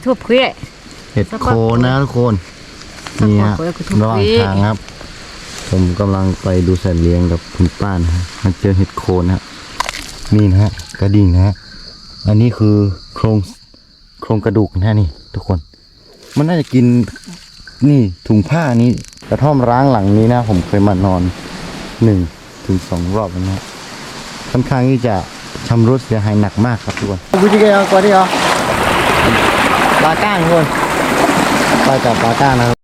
คือทั่วเพื่อ เห็ดโคนนะทุกคนนี่ฮะสปอร์ตคือทุกระหว่างปีทางครับ ผมกำลังไปดูสัตว์เลี้ยงกับคุณป้านะฮะมันเจอเห็ดโคนนะฮะนี่นะฮะกระดิ่งนะฮะอันนี้คือโครงโครงกระดูกนะฮะนี่ ทุกคน มันน่าจะกินนี่ถุงผ้านี้กระท่อมร้างหลังนี้นะ ผมเคยมานอนหนึ่งถึงสองรอบแล้วนะฮะค่อนข้างที่จะชำรุดเสียหายหนักมากครับทุกคนกูจะเกี่ยวกับนี่เหรอ ปลาก้างทุกคนไปกับปลาก้างนะครับ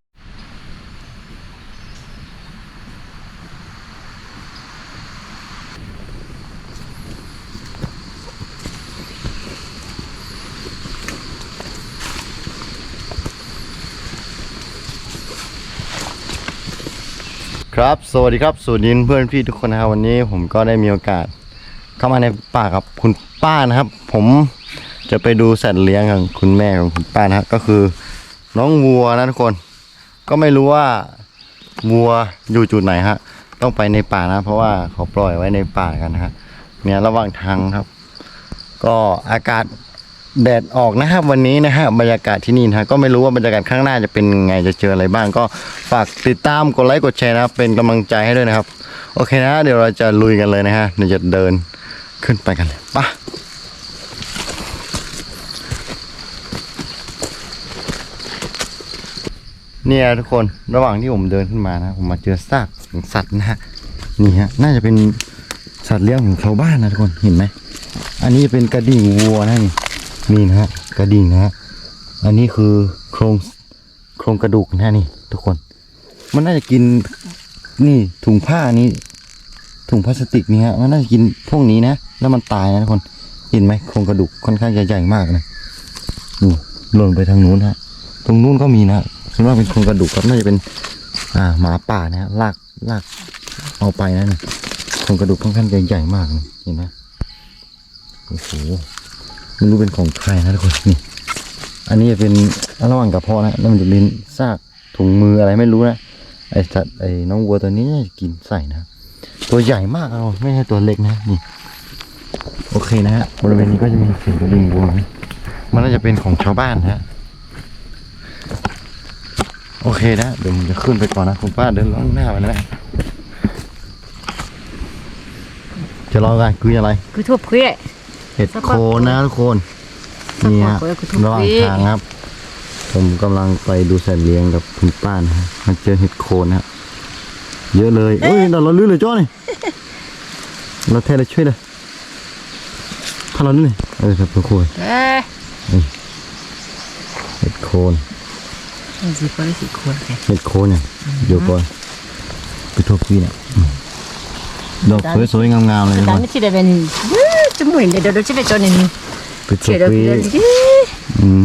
ครับ สวัสดีครับสวัสดีเพื่อนพี่ทุกคนนะครับวันนี้ผมก็ได้มีโอกาส เข้ามาในป่ากับคุณป้านะครับ ผม จะไปดูสัตว์เลี้ยงของคุณแม่ของคุณป้านะก็คือ น้องวัวนะทุกคน ก็ไม่รู้ว่าวัวอยู่จุดไหนฮะ ต้องไปในป่านะ เพราะว่าเขาปล่อยไว้ในป่ากันนะฮะเนี่ยระหว่างทางครับ ก็อากาศแดดออกนะครับวันนี้นะฮะบรรยากาศที่นี่นะก็ไม่รู้ว่าบรรยากาศข้างหน้าจะเป็นไงจะเจออะไรบ้างก็ฝากติดตามกดไลค์กดแชร์นะครับเป็นกำลังใจให้ด้วยนะครับ โอเคนะ เดี๋ยวเราจะลุยกันเลยนะฮะเดี๋ยวจะเดินขึ้นไปกันเลยไปะ เนี่ยทุกคนระหว่างที่ผมเดินขึ้นมานะผมมาเจอซากของสัตว์นะฮะนี่ฮะน่าจะเป็นสัตว์เลี้ยงของชาวบ้านนะทุกคนเห็นไหมอันนี้จะเป็นกระดิ่งวัวนะนี่นี่นะฮะกระดิ่งนะฮะอันนี้คือโครงโครงกระดูกนะนี่ทุกคน มันน่าจะกินนี่ถุงผ้านี้ ถุงพลาสติกนี่ฮะมันน่าจะกินพวกนี้นะ แล้วมันตายนะทุกคนเห็นไหมโครงกระดูกค่อนข้างใหญ่ๆมากนะดูหล่นไปทางนู้นฮะ ตรงนู้นก็มีนะ ส่วนมากเป็นโครงกระดูกครับน่าจะเป็น อ่าหมาป่านะฮะลากลากเอาไปนะนี่โครงกระดูกค่อนข้างใหญ่มากนะเห็นไหมโอ้โหไม่รู้เป็นของใครนะทุกคนนี่อันนี้จะเป็นระหว่างกระเพาะนะแล้วมันจะเป็นซากถุงมืออะไรไม่รู้นะไอสัตว์ไอน้องวัวตัวนี้จะกินใส่นะตัวใหญ่มากเอาไม่ใช่ตัวเล็กนะนี่โอเคนะฮะบริเวณนี้ก็จะมีเสียงกระดิ่งวัวนะมันน่าจะเป็นของชาวบ้านนะฮะ โอเคนะ เดี๋ยวผมจะขึ้นไปก่อนนะคุณป้าเดินล่องหน้าไปนะจะรอกันคืออะไร คือทั่วเพื่อเห็ดโคนนะทุกคนนี่ฮะสปอร์ตคือทุกระหว่างปีทางครับ ผมกำลังไปดูสัตว์เลี้ยงกับคุณป้านะฮะมาเจอเห็ดโคนนะฮะเยอะเลยเอ้ยเราเราลื่นเลยจ้อนี่เราเทเลยช่วยเลยถ้าเราลื่นเลยเออครับทุกคนเอ๊ะเห็ดโคนมัน สิคนสิควรแค่เห็ดโคนเนี่ยเดี๋ยวก่อนไปทั่วปีเนี่ยอืมดอกสวยๆงามๆเลยทุกตาคมนไม่ใช่ได้เป็นจมูกเดี๋ยวเดี๋ยวจะไปจนนี่ไปทั่เชื่วอเดี๋ยวปีเดี๋ยวอืม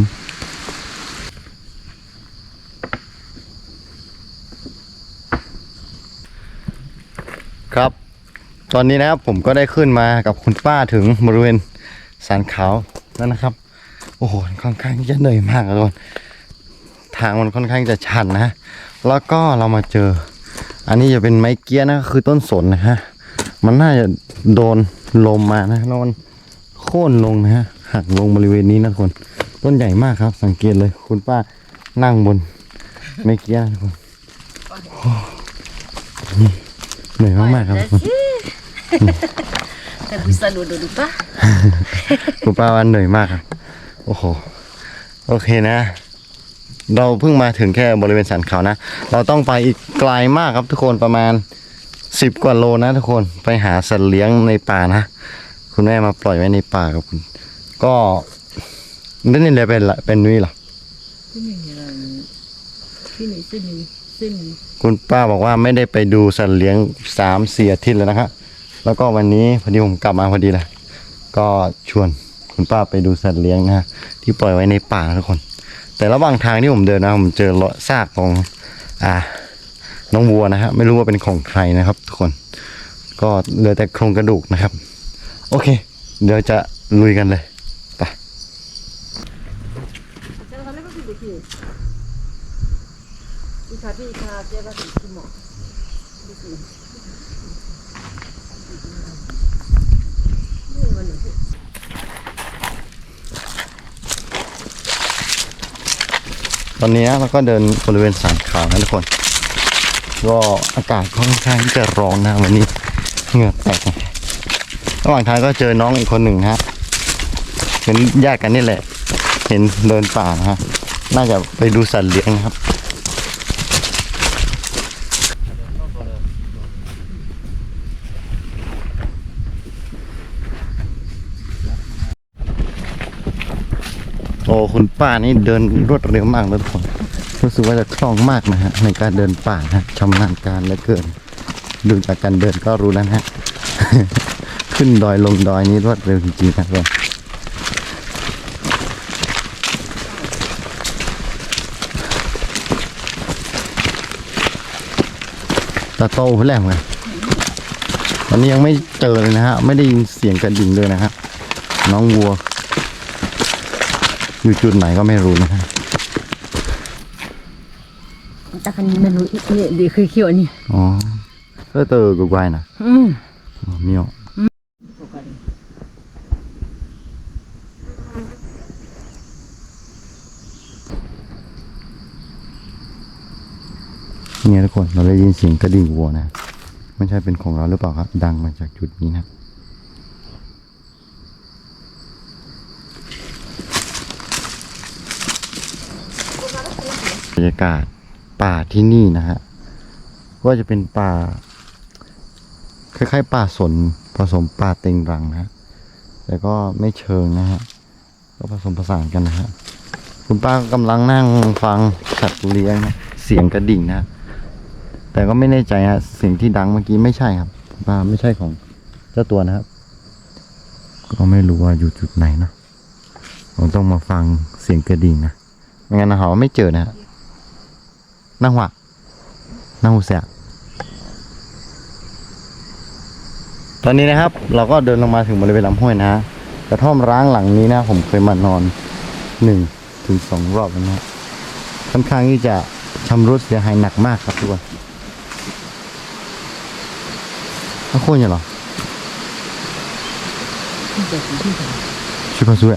ครับ ตอนนี้นะครับผมก็ได้ขึ้นมากับคุณป้าถึงบริเวณสันเขาแล้วนะครับ โอ้โหค่อนข้างที่จะเหนื่อยมากเลยทุกคน ทางมันค่อนข้างจะชันนะ แล้วก็เรามาเจอ อันนี้จะเป็นไม้เกี้ยนะคือต้นสนนะฮะ มันน่าจะโดนลมมานะแล้วมันโค่นลงนะฮะหักลงบริเวณนี้นะทุกคนต้นใหญ่มากครับ สังเกตเลยคุณป้านั่งบนไม้เกี้ยนะทุกคนโอ้นี่เหนื่อยมากๆครับทุกคนแต่ bisa dulu dulu pak คุณป้าว่าเหนื่อยมากครับโอ้โห โอเคนะ เราเพิ่งมาถึงแค่บริเวณสันเขานะ เราต้องไปอีกไกลมากครับทุกคนประมาณสิบกว่าโลนะทุกคนไปหาสัตว์เลี้ยงในป่านะคุณแม่มาปล่อยไว้ในป่ากับคุณ ก็นั่นนี่เลยเป็นละเป็นนุ้ยเหรอ sini sini sini คุณป้าบอกว่าไม่ได้ไปดูสัตว์เลี้ยงสามสี่อาทิตย์แล้วนะครับแล้วก็วันนี้พอดีผมกลับมาพอดีเลยก็ชวนคุณป้าไปดูสัตว์เลี้ยงนะฮะที่ปล่อยไว้ในป่านะทุกคน แต่ระหว่างทางที่ผมเดินนะผมเจอเลาะซากของอ่าน้องวัวนะฮะไม่รู้ว่าเป็นของใครนะครับ ทุกคน ก็เหลือแต่โครงกระดูกนะครับ โอเค เดี๋ยวจะลุยกันเลยไป tapi kalau dia pasti semua ตอนนี้เราก็เดินบริเวณสันเขานะทุกคน ก็อากาศค่อนข้างที่จะร้อนนะวันนี้เหงื่อแตกระหว่างทางก็เจอน้องอีกคนหนึ่งฮะเป็นญาติกันนี่แหละ เห็นเดินป่านะฮะน่าจะไปดูสัตว์เลี้ยงนะครับ โอ้คุณป้านี่เดินรวดเร็วมากเลยทุกคนรู้สึกว่าจะคล่องมากนะฮะในการเดินป่านะชำนาญการเหลือเกิน ดูจากการเดินก็รู้แล้วนะฮะขึ้นดอยลงดอยนี้รวดเร็วจริงๆนะทุกคนตาโตเพื่อแหลมไงวันนี้ยังไม่เจอเลยนะฮะ ไม่ได้ยินเสียงกระดิ่งเลยนะฮะน้องวัว อยู่จุดไหนก็ไม่รู้นะฮะแต่คันนี้มันรู้นี่ดีคือเขียวนี่อ๋อเออเตอกูไกวนะอืมอ๋อเมียวเนี่ยทุกคนเราได้ยินเสียงกระดิ่งวัวนะไม่ใช่เป็นของเราหรือเปล่าครับ ดังมาจากจุดนี้นะ รรยากาศป่าที่นี่นะฮะก็จะเป็นป่าคล้ายๆ ป่าสนผสมป่าเต็งรังนะฮะแต่ก็ไม่เชิงนะฮะก็ผสมผสานกันนะฮะคุณป้ากำลังนั่งฟังสัตว์เลี้ยงนะเสียงกระดิ่งนะแต่ก็ไม่แน่ใจฮะเสียงที่ดังเมื่อกี้ไม่ใช่ครับป้าไม่ใช่ของเจ้าตัวนะครับ ก็ไม่รู้ว่าอยู่จุดไหนนะผมต้องมาฟังเสียงกระดิ่งนะไม่งั้นหาไม่เจอนะฮะ นั่งหวะนั่งหูเสียตอนนี้นะครับ เราก็เดินลงมาถึงบริเวณลำห้วยนะฮะกระท่อมร้างหลังนี้นะ ผมเคยมานอนหนึ่งถึงสองรอบแล้วนะฮะค่อนข้างที่จะชำรุดเสียหายหนักมากครับทุกคนถ้าโค่นอย่างเหรอเดี๋ยวที่ไห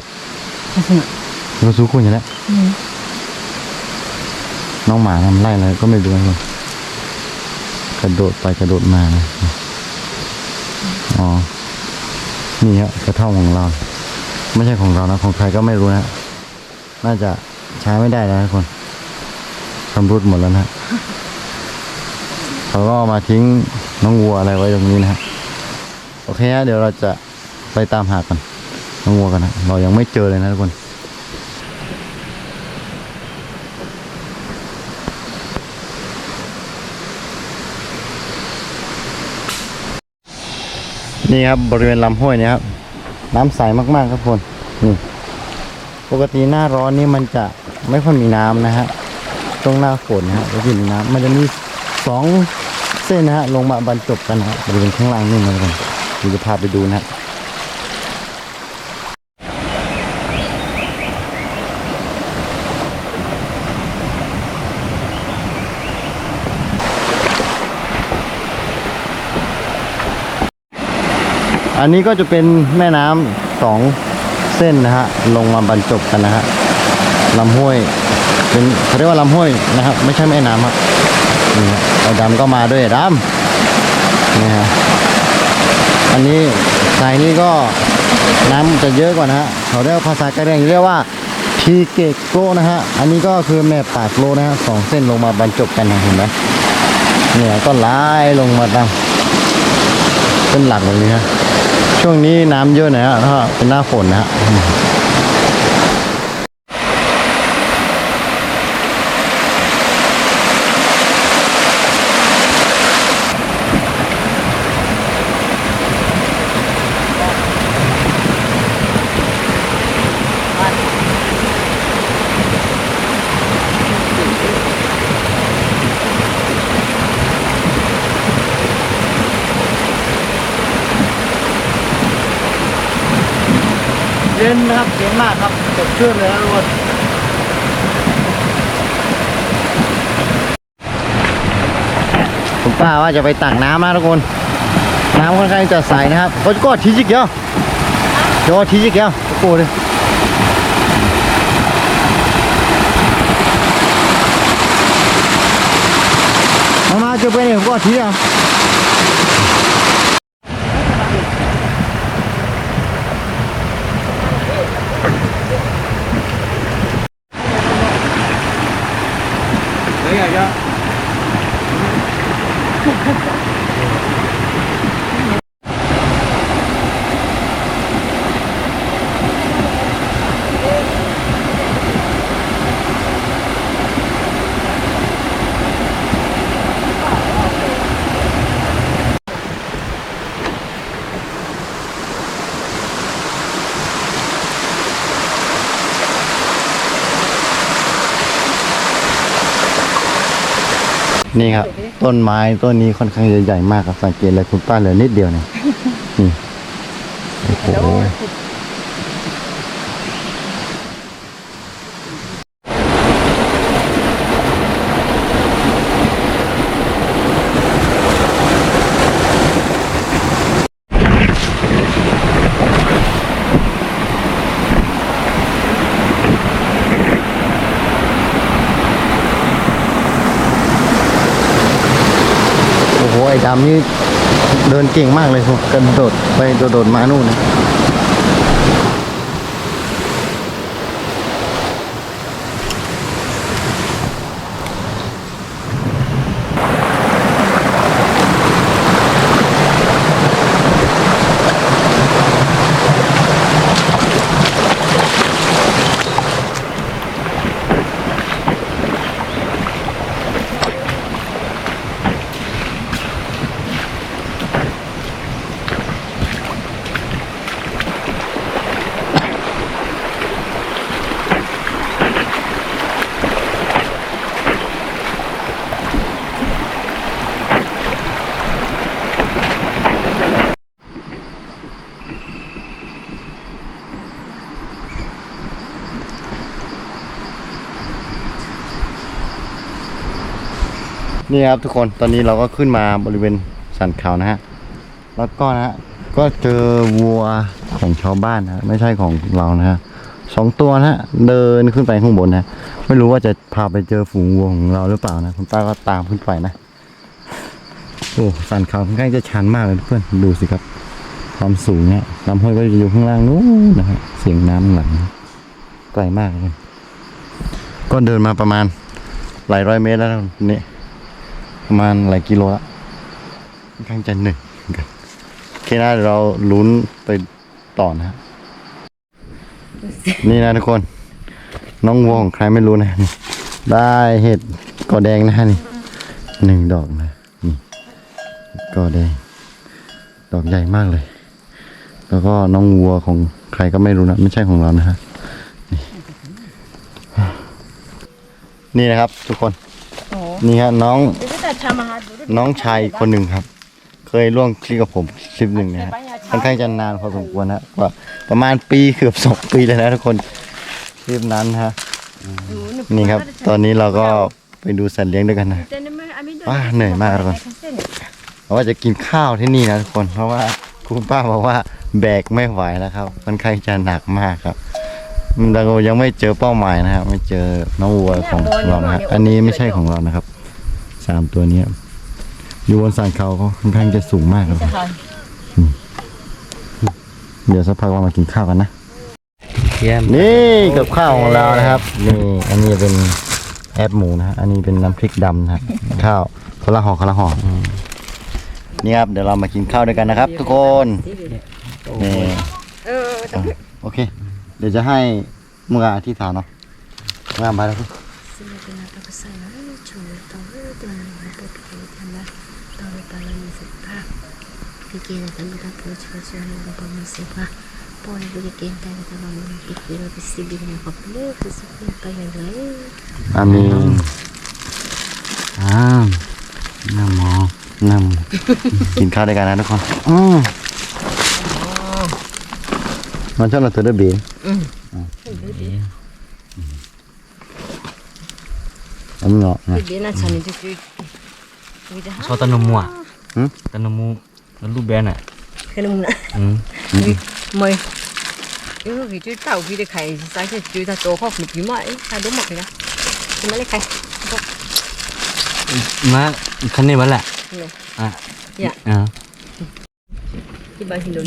น้องหมาทำไล่อะไรก็ไม่รู้นะกระโดดไปกระโดดมาอ๋อ นี่ครับกระท่อมของเรา ไม่ใช่ของเรานะ ของใครก็ไม่รู้นะ น่าจะใช้ไม่ได้แล้วทุกคนชำรุดหมดแล้วนะฮะเขาก็มาทิ้งน้องวัวอะไรไว้ตรงนี้นะฮะโอเคฮะเดี๋ยวเราจะไปตามหากันน้องวัวกันนะเรายังไม่เจอเลยนะทุกคน นี่ครับบริเวณลำห้วยเนี่ยครับ น้ำใสมากๆครับทุกคนนี่ปกติหน้าร้อนนี่มันจะไม่ค่อยมีน้ำนะฮะตรงหน้าฝนนะฮะก็จะมีน้ำมันจะมีสองเส้นนะฮะลงมาบรรจบกันนะฮะบริเวณข้างล่างนี่นะทุกคนเดี๋ยวจะพาไปดูนะฮะ อันนี้ก็จะเป็นแม่น้ำสองเส้นนะฮะลงมาบรรจบกันนะฮะลำห้วยเป็นเขาเรียกว่าลำห้วยนะครับ ไม่ใช่แม่น้ำครับนี่ฮะไอ้ดำก็มาด้วยดำนี่ฮะอันนี้สายนี้ก็น้ำจะเยอะกว่านะฮะเขาเรียกภาษากะเหรี่ยงเรียกว่าทีเกกโกนะฮะอันนี้ก็คือแม่ปากโลนะฮะสองเส้นลงมาบรรจบกันนะเห็นไหมเนี่ยก็ไล่ลงมาตามเป็นหลักแบบนี้ฮะ ช่วงนี้น้ำเยอะหน่อยฮะถ้าเป็นหน้าฝนนะฮะ เย็นนะครับเย็นมากครับสดชื่นเลยนะทุกคนคุณป้าว่าจะไปตักน้ำนะทุกคน น้ำค่อนข้างจะใสนะครับก็ก็ทีจิกเดียวเดี๋ยวทีจิกเดียวกูเลยมามาจะไปเนี่ยก็ทีอะ นี่ครับ ต้นไม้ต้นนี้ค่อนข้างจะใหญ่มากครับสังเกตเลยคุณป้าเหลือนิดเดียวเนี่ยนี่โอ้โห โามนี่เดินเก่งมากเลยครับกระโดดไปกระโดดมานู่นนะ นี่ครับทุกคนตอนนี้เราก็ขึ้นมาบริเวณสันเขานะฮะแล้วก็นะฮะก็เจอวัวของชาวบ้านนะไม่ใช่ของเรานะฮะสองตัวนะฮะเดินขึ้นไปข้างบนนะไม่รู้ว่าจะพาไปเจอฝูงวัวของเราหรือเปล่านะคุณป้าก็ตามขึ้นไปนะโอ้สันเขาค่อนข้างจะชันมากเลยเพื่อนดูสิครับ ความสูงเนี่ยลำห้วยก็จะอยู่ข้างล่างนู้นนะฮะเสียงน้ำหลังไกลมากเลยก็เดินมาประมาณหลายร้อยเมตรแล้วนี่ ประมาณหลายกิโลละค่อนข้างจะเหนื่อยเหมือนกันโอเคนะเดี๋ยวเราลุ้นไปต่อนะฮะนี่นะทุกคน น้องวัวของใครไม่รู้นะนี่ได้เห็ดกอแดงนะฮะนี่หนึ่งดอกนะนี่กอแดง ดอกใหญ่มากเลย แล้วก็น้องวัวของใครก็ไม่รู้นะ ไม่ใช่ของเรานะฮะนี่นี่นะครับ ทุกคน นี่ฮะน้อง น้องชายอีกคนหนึ่งครับ เคยร่วมคลิปกับผมคลิปหนึ่งนะฮะค่อนข้างจะนานพอสมควรนะกว่าประมาณปีเกือบสองปีเลยนะทุกคนคลิปนั้นฮะนี่ครับ ตอนนี้เราก็ไปดูสัตว์เลี้ยงด้วยกันนะว้าเหนื่อยมากทุกคนเพราะว่าจะกินข้าวที่นี่นะทุกคนเพราะว่าคุณป้าบอกว่าแบกไม่ไหวแล้วครับค่อนข้างจะหนักมากครับเรายังไม่เจอเป้าหมายนะครับ ไม่เจอน้องวัวของเรานะครับอันนี้ไม่ใช่ของเรานะครับ สามตัวเนี้ยอยู่บนสันเขาก็ค่อนข้างจะสูงมากครับอืมเดี๋ยวสักพักเรามากินข้าวกันนะ Em นี่กับข้าวของเรานะครับนี่อันนี้เป็นแอปหมูนะฮะอันนี้เป็นน้ำพริกดำนะฮะข้าวคนละห่อคนละห่ออนี่ครับเดี๋ยวเรามากินข้าวด้วยกันนะครับ ทุกคนนี่เอออะโอเค เดี๋ยวจะให้มึงอาที่ฐานเนาะมึงอามาแล้ว พี่ Pequena também da ponte que a senhora não vai me separar. Pode ver quem tá na tava no pequeno que se bem na papel, que se bem para aí. อามีนอ่าน้ำหมอน้ำกินข้าวด้วยกันนะทุกคนอืมมันชอบเราตัวเดือบีอืมอันนี้เนาะนะ Dia nak cari tu. Kita Sao ta nemu ah? Hmm? Ta nemu lu ben ah. kena muna. Hmm. Mời. Yêu cái chú tàu khi được khai sai cái chú ta tổ học một tí mà ấy, ta đúng mặc kìa. Thì mới lấy khai. มาคันนี้วันแหละเนี่ยอะเนี่ยอ่าที่บ้านที่โดน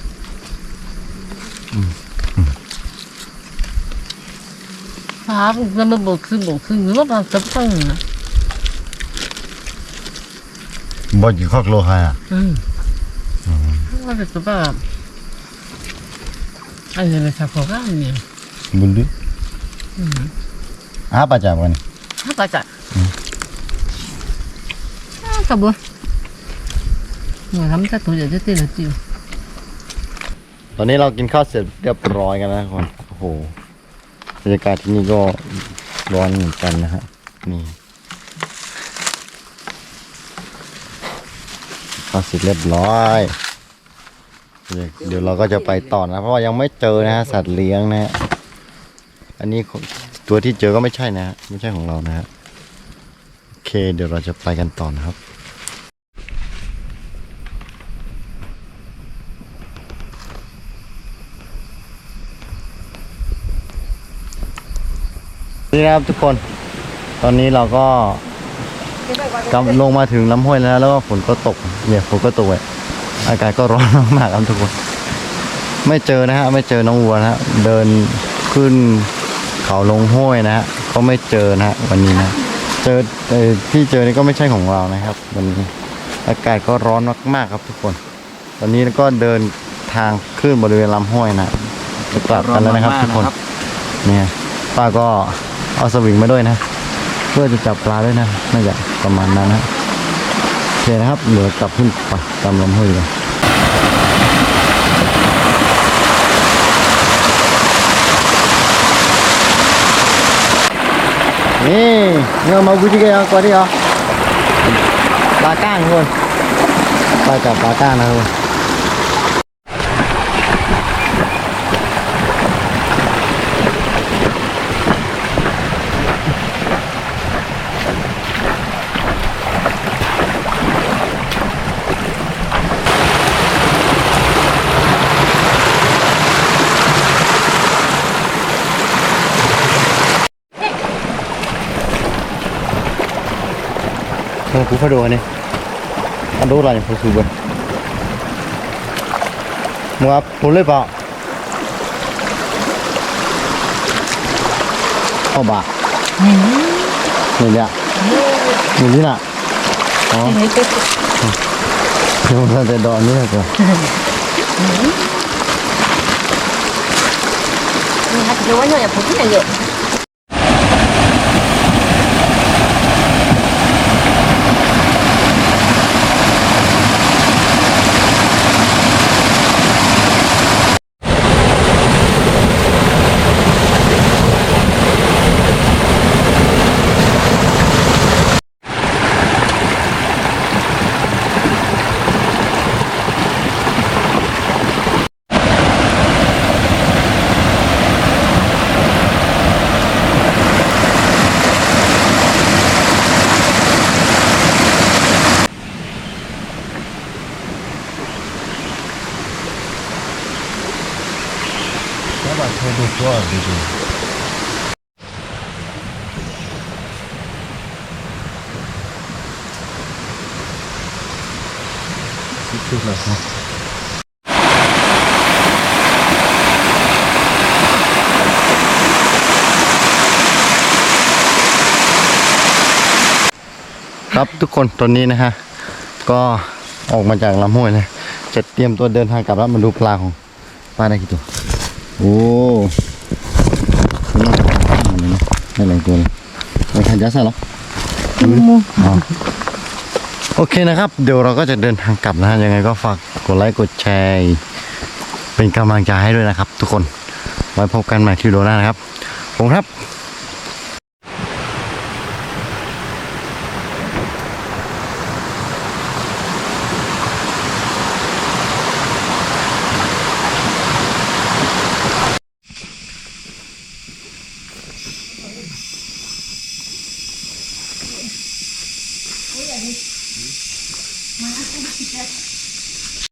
查不根本不吃不吃，你老板真笨啊！บ่กินข้าวโลหะอะ嗯，า这个吧，哎呀，那啥破干呢？บุญดิอืม，อาปาจ่าบ่นี่他咋咋？啊，咋不？เ他们在多久就对了，就。ตอนนี้เรากินข้าวเสร็จเรียบร้อยกันแล้วคนโอ้โห บรรยากาศที่นี่ก็ร้อนเหมือนกันนะฮะนี่ข้าเสร็จเรียบร้อย เดี๋ยวเราก็จะไปต่อนะ เพราะว่ายังไม่เจอนะฮะสัตว์เลี้ยงนะฮะอันนี้ตัวที่เจอก็ไม่ใช่นะฮะไม่ใช่ของเรานะฮะโอเค เดี๋ยวเราจะไปกันต่อนะครับ นี่นะครับทุกคน ตอนนี้เราก็กำลงมาถึงลำห้วยแล้ว แล้วก็ฝนก็ตก เนี่ยฝนก็ตกเว้ยอากาศก็ร้อนมากๆครับทุกคน ไม่เจอนะฮะ ไม่เจอน้องวัวนะฮะ เดินขึ้นเขาลงห้วยนะฮะ ก็ไม่เจอนะฮะวันนี้นะ เจอเออที่เจอนี่ก็ไม่ใช่ของเรานะครับ วันนี้ อากาศก็ร้อนมากๆครับทุกคน ตอนนี้ก็เดินทางขึ้นบริเวณลำห้วยนะจะกลับกันแล้วนะครับทุกคน เนี่ยป้าก็ เอาสวิงมาด้วยนะ เพื่อจะจับปลาด้วยนะน่าจะประมาณนั้นนะโอเคนะครับเดี๋ยวกลับขึ้นไปตามลำห้วยเลยนี่เงามาบุจิเกะกว่านี้เหรอปลาก้างทุกคนปลาจับปลาก้างนะครับ 부패로 가네 아 너울 아니 벌써 두번 뭐야 볼래 봐 어봐 얘야 얘진아 어 배고픈데 너 언니네 거 mình hạt dứa nhỏ nhà phố nhà nhẹ บเธอดูตัวดีดี Chút là không ครับทุกคนตอนนี้นะฮะ ก็ออกมาจากลำห้วยนะจะเตรียมตัวเดินทางกลับแล้วมาดูปลาของปลาได้กี่ตัว โอ้น่าจะได้หลายตัวเลยไปขันยัดใส่หรออ๋อโอเคนะครับ เดี๋ยวเราก็จะเดินทางกลับนะฮะยังไงก็ฝากกดไลค์กดแชร์เป็นกำลังใจให้ด้วยนะครับ ทุกคนไว้พบกันใหม่ที่วิดีโอหน้านะครับผมครับ